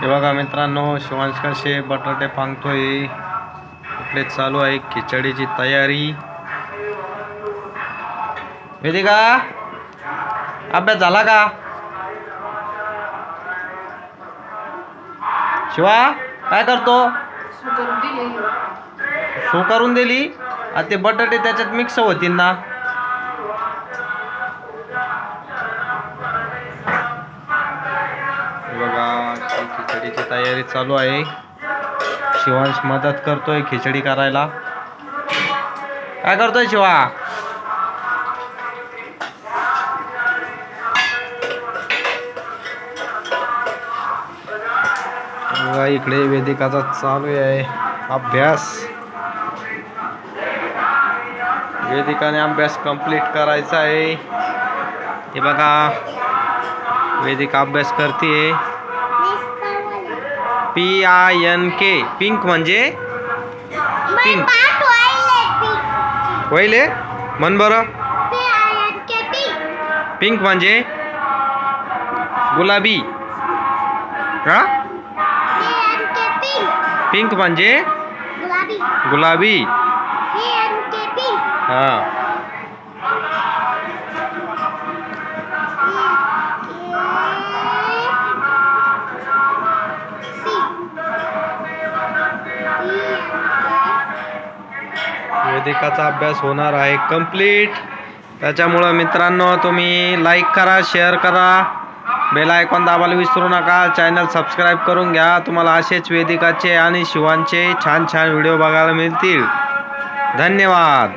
हे बघा मित्रांनो शिवांश कसे बटाटे पांगतोय. इकडे चालू आहे खिचडीची तयारी. वेदिका अभ्यास झाला का? शिवा काय करतो? सो करून दिली? आता ते बटाटे त्याच्यात मिक्स होतील ना. खिचडीची तयारी चालू आहे. शिवांश मदत करतोय खिचडी करायला. काय करतोय शिवा? बघा इकडे वेदिकाचा चालू आहे. अभ्यास. वेदिकाने अभ्यास कंप्लीट करायचा आहे. हे बघा. वेदिका अभ्यास करते P I N K. Pink म्हणजे? पिंक. वहिले म्हण बरं. पिंक. म्हणजे? गुलाबी. हा? पिंक. म्हणजे? गुलाबी. हा. वेदिकाचा अभ्यास होणार आहे कंप्लीट त्याच्यामुळं मित्रांनो तुम्ही लाईक करा शेअर करा बेल आयकॉन दाबायला विसरू नका चॅनल सबस्क्राईब करून घ्या तुम्हाला असेच वेदिकाचे आणि शिवांचे छान छान व्हिडिओ बघायला मिळतील धन्यवाद